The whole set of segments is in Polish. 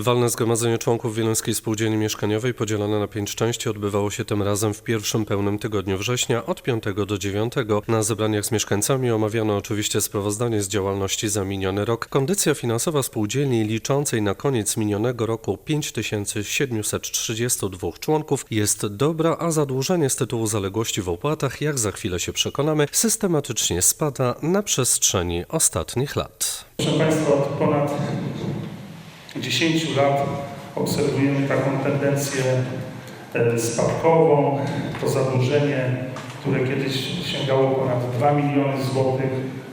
Walne zgromadzenie członków Wieluńskiej Spółdzielni Mieszkaniowej podzielone na pięć części odbywało się tym razem w pierwszym pełnym tygodniu września od 5 do 9. Na zebraniach z mieszkańcami omawiano oczywiście sprawozdanie z działalności za miniony rok. Kondycja finansowa spółdzielni liczącej na koniec minionego roku 5732 członków jest dobra, a zadłużenie z tytułu zaległości w opłatach, jak za chwilę się przekonamy, systematycznie spada na przestrzeni ostatnich lat. Proszę Państwa, od ponad 10 lat obserwujemy taką tendencję e, spadkową. To zadłużenie, które kiedyś sięgało ponad 2 miliony złotych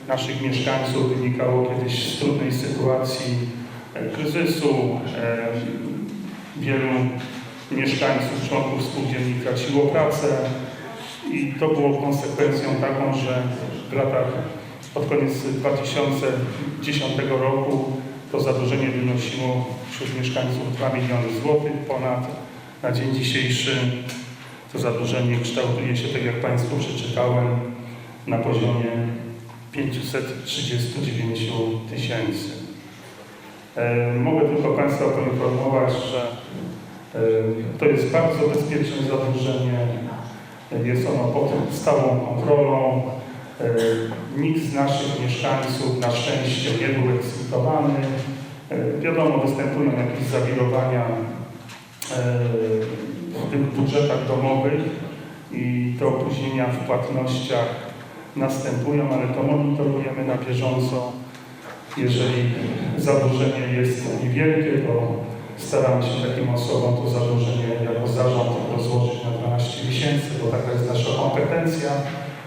naszych mieszkańców, wynikało kiedyś z trudnej sytuacji e, kryzysu. E, Wielu mieszkańców, członków spółdzielni traciło pracę i to było konsekwencją taką, że w latach pod koniec 2010 roku to zadłużenie wynosiło wśród mieszkańców 2 miliony złotych ponad. Na dzień dzisiejszy to zadłużenie kształtuje się, tak jak Państwu przeczytałem, na poziomie 539 tysięcy. E, Mogę tylko Państwa poinformować, że e, to jest bardzo bezpieczne zadłużenie. Jest ono pod stałą kontrolą. E, Nikt z naszych mieszkańców na szczęście nie był eksmitowany. E, Wiadomo, występują jakieś zawirowania e, w tych budżetach domowych i te opóźnienia w płatnościach następują, ale to monitorujemy na bieżąco. Jeżeli zadłużenie jest niewielkie, to staramy się takim osobom to zadłużenie jako zarząd rozłożyć na 12 miesięcy, bo taka jest nasza kompetencja,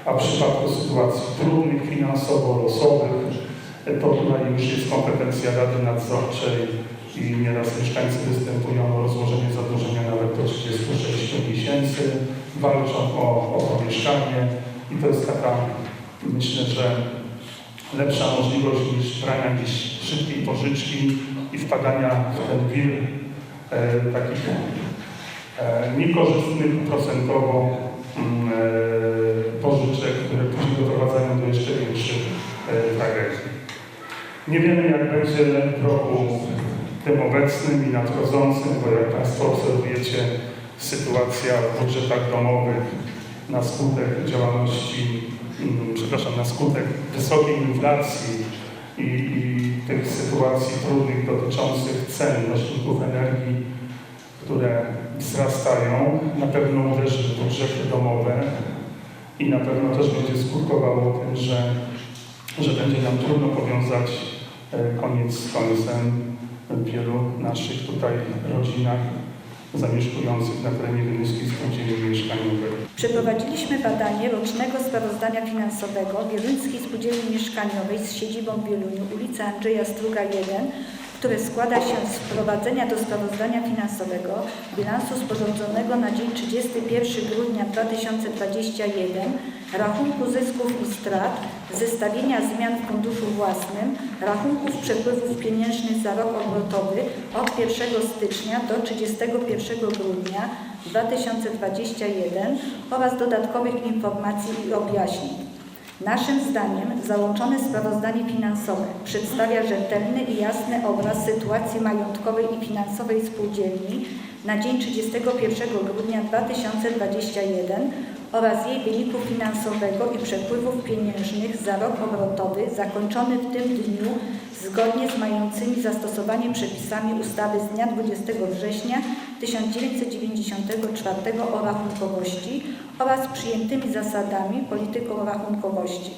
a w przypadku sytuacji trudnych finansowo, losowych, to tutaj już jest kompetencja Rady Nadzorczej i nieraz mieszkańcy występują o rozłożenie zadłużenia nawet do 36 miesięcy, walczą o, o mieszkanie i to jest taka, myślę, że lepsza możliwość niż brania jakiejś szybkiej pożyczki i wpadania w ten wir e, takich e, niekorzystnych procentowo mm, e, pożyczek, które później doprowadzają do jeszcze większych e, tragedii. Nie wiemy, jak będzie w roku tym obecnym i nadchodzącym, bo jak Państwo obserwujecie, sytuacja w budżetach domowych na skutek działalności, mm, przepraszam, na skutek wysokiej inflacji i, i tych sytuacji trudnych dotyczących cen nośników energii, które wzrastają, na pewno uderzy w budżety domowe i na pewno też będzie skutkowało tym, że, że będzie nam trudno powiązać koniec z końcem w wielu naszych tutaj rodzinach zamieszkujących na terenie Wieluńskiej Spółdzielni Mieszkaniowej. Przeprowadziliśmy badanie rocznego sprawozdania finansowego Wieluńskiej Spółdzielni Mieszkaniowej z siedzibą w Wieluniu, ulica Andrzeja Struga 1, które składa się z wprowadzenia do sprawozdania finansowego bilansu sporządzonego na dzień 31 grudnia 2021, rachunku zysków i strat, zestawienia zmian w funduszu własnym, rachunków przepływów pieniężnych za rok obrotowy od 1 stycznia do 31 grudnia 2021 oraz dodatkowych informacji i objaśnień. Naszym zdaniem załączone sprawozdanie finansowe przedstawia rzetelny i jasny obraz sytuacji majątkowej i finansowej spółdzielni na dzień 31 grudnia 2021 oraz jej wyniku finansowego i przepływów pieniężnych za rok obrotowy zakończony w tym dniu zgodnie z mającymi zastosowanie przepisami ustawy z dnia 20 września 1994 o rachunkowości oraz przyjętymi zasadami polityką rachunkowości.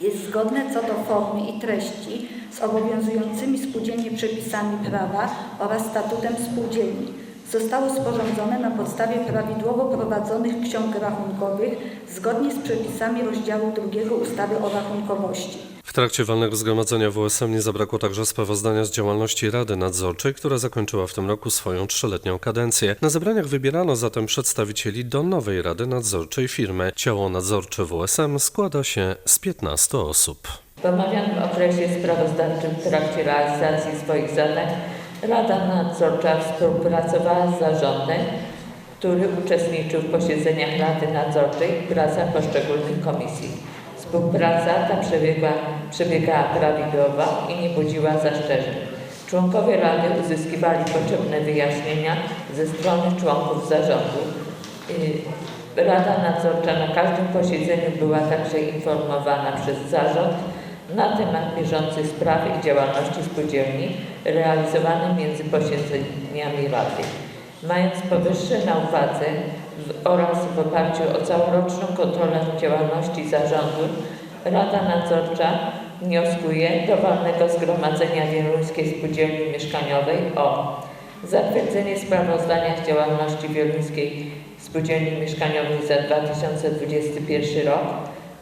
Jest zgodne co do formy i treści z obowiązującymi spółdzielnie przepisami prawa oraz statutem spółdzielni. Zostało sporządzone na podstawie prawidłowo prowadzonych ksiąg rachunkowych zgodnie z przepisami rozdziału drugiego ustawy o rachunkowości. Trakcie walnego zgromadzenia WSM nie zabrakło także sprawozdania z działalności Rady Nadzorczej, która zakończyła w tym roku swoją trzyletnią kadencję. Na zebraniach wybierano zatem przedstawicieli do nowej Rady Nadzorczej firmy. Ciało nadzorcze WSM składa się z 15 osób. W omawianym okresie sprawozdawczym w trakcie realizacji swoich zadań Rada Nadzorcza współpracowała z zarządem, który uczestniczył w posiedzeniach Rady Nadzorczej i pracach poszczególnych komisji. Współpraca ta przebiegła, przebiegała prawidłowo i nie budziła zastrzeżeń. Członkowie Rady uzyskiwali potrzebne wyjaśnienia ze strony członków zarządu. Y, Rada Nadzorcza na każdym posiedzeniu była także informowana przez zarząd na temat bieżących spraw i działalności spółdzielni realizowanych między posiedzeniami Rady. Mając powyższe na uwadze oraz w oparciu o całoroczną kontrolę działalności zarządu, Rada Nadzorcza wnioskuje do walnego zgromadzenia Wieluńskiej Spółdzielni Mieszkaniowej o zatwierdzenie sprawozdania z działalności Wieluńskiej Spółdzielni Mieszkaniowej za 2021 rok,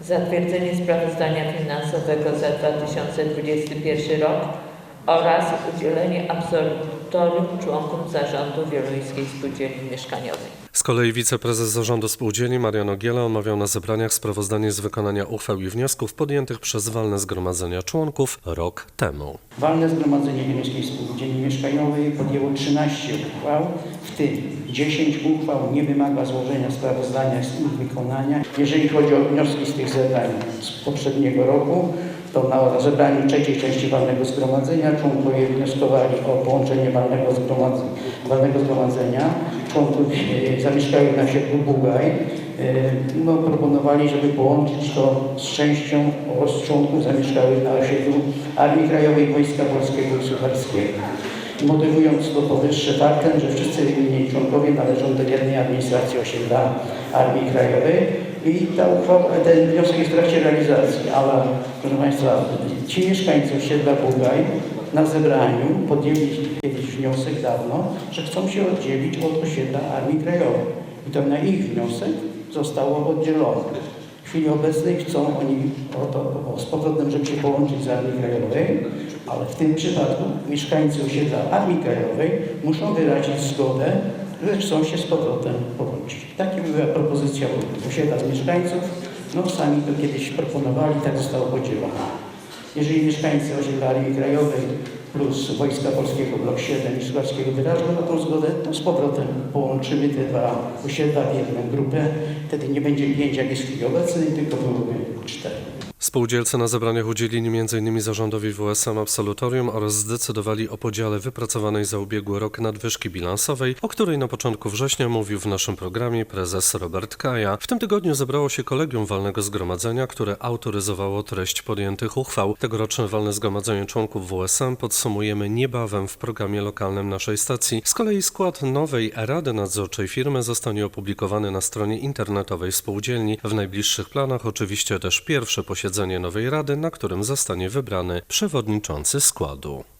zatwierdzenie sprawozdania finansowego za 2021 rok oraz udzielenie absolutorium członkom zarządu Wieluńskiej Spółdzielni Mieszkaniowej. Z kolei wiceprezes zarządu spółdzielni Marian Ogiela omawiał na zebraniach sprawozdanie z wykonania uchwał i wniosków podjętych przez walne zgromadzenia członków rok temu. Walne Zgromadzenie Niemieckiej Spółdzielni Mieszkaniowej podjęło 13 uchwał, w tym 10 uchwał nie wymaga złożenia sprawozdania z ich wykonania. Jeżeli chodzi o wnioski z tych zebrań z poprzedniego roku, to na zebraniu trzeciej części walnego zgromadzenia członkowie wnioskowali o połączenie walnego zgromadzenia. Zgromadzenia. Członków e, zamieszkałych na osiedlu Bugaj e, no, proponowali, żeby połączyć to z częścią z członków zamieszkałych na osiedlu Armii Krajowej Wojska Polskiego i Sucharskiego. Motywując to powyższe faktem, że wszyscy wymienieni członkowie należą do jednej administracji osiedla Armii Krajowej i ta uchwała, ten wniosek jest w trakcie realizacji, ale proszę Państwa, ci mieszkańcy osiedla Bugaj na zebraniu podjęli kiedyś wniosek dawno, że chcą się oddzielić od osiedla Armii Krajowej. I to na ich wniosek zostało oddzielone. W chwili obecnej chcą oni o to, o, z powrotem, żeby się połączyć z Armii Krajowej, ale w tym przypadku mieszkańcy osiedla Armii Krajowej muszą wyrazić zgodę, że chcą się z powrotem połączyć. Taka była propozycja osiedla z mieszkańców. No sami to kiedyś proponowali, tak zostało podzielone. Jeżeli mieszkańcy osiedla Armii Krajowej plus Wojska Polskiego Blok 7 i Suwalskiego wyrażą na tą zgodę, to z powrotem połączymy te dwa osiedla w jedną grupę. Wtedy nie będzie pięć, jak jest w chwili obecnej, tylko byłoby cztery. Spółdzielcy na zebraniach udzielili m.in. zarządowi WSM absolutorium oraz zdecydowali o podziale wypracowanej za ubiegły rok nadwyżki bilansowej, o której na początku września mówił w naszym programie prezes Robert Kaja. W tym tygodniu zebrało się kolegium walnego zgromadzenia, które autoryzowało treść podjętych uchwał. Tegoroczne walne zgromadzenie członków WSM podsumujemy niebawem w programie lokalnym naszej stacji. Z kolei skład nowej Rady Nadzorczej firmy zostanie opublikowany na stronie internetowej spółdzielni. W najbliższych planach oczywiście też pierwsze posiedzenie nowej rady, na którym zostanie wybrany przewodniczący składu.